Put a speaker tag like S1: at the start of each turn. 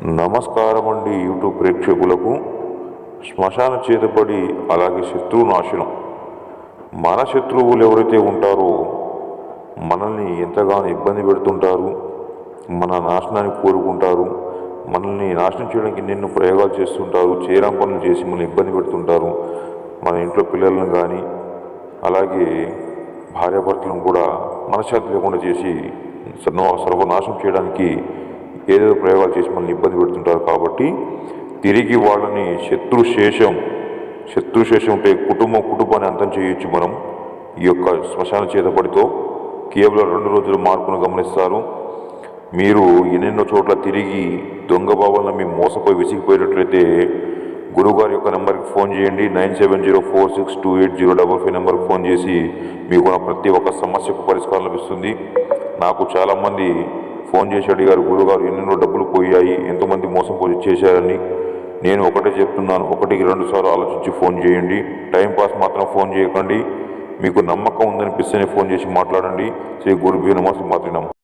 S1: నమస్కారం అండి యూట్యూబ్ ప్రేక్షకులకు. శ్మశాన చేతపడి అలాగే శత్రువు నాశనం. మన శత్రువులు ఎవరైతే ఉంటారో మనల్ని ఎంతగానో ఇబ్బంది పెడుతుంటారు మన నాశనాన్ని కోరుకుంటారు మనల్ని నాశనం చేయడానికి ఎన్నెన్నో ప్రయోగాలు చేస్తుంటారు చేయడం పనులు చేసి మనల్ని ఇబ్బంది పెడుతుంటారు. మన ఇంట్లో పిల్లలను కానీ అలాగే భార్యాభర్తలను కూడా మనశ్శాంతి లేకుండా చేసి సర్వనాశనం చేయడానికి ఏదేదో ప్రయోగాలు చేసి మనల్ని ఇబ్బంది పెడుతుంటారు కాబట్టి తిరిగి వాళ్ళని శత్రుశేషం శత్రుశేషం ఉంటే కుటుంబం కుటుంబాన్ని అంతం చేయొచ్చు మనం. ఈ యొక్క శ్మశాన చేతపడితో కేవలం రెండు రోజుల మార్పును గమనిస్తారు. మీరు ఎన్నెన్నో చోట్ల తిరిగి దొంగ బాబాలను మీ మోసపోయి విసిగిపోయినట్లయితే గురువుగారి యొక్క నెంబర్కి ఫోన్ చేయండి. Nine seven zero four six two eight zero double five నెంబర్కి ఫోన్ చేసి మీకు ప్రతి ఒక్క సమస్యకు పరిష్కారం లభిస్తుంది. నాకు చాలామంది ఫోన్ చేసి అడిగారు గురుగారు ఎన్నెన్నో డబ్బులు పోయాయి ఎంతోమంది మోసం పూజ చేశారని నేను ఒకటే చెప్తున్నాను. ఒకటికి రెండు సార్లు ఆలోచించి ఫోన్ చేయండి. టైం పాస్ మాత్రం ఫోన్ చేయకండి. మీకు నమ్మకం ఉందనిపిస్తేనే ఫోన్ చేసి మాట్లాడండి. శ్రీ గురుభ్యో నమస్తే శ్రీ మాతృ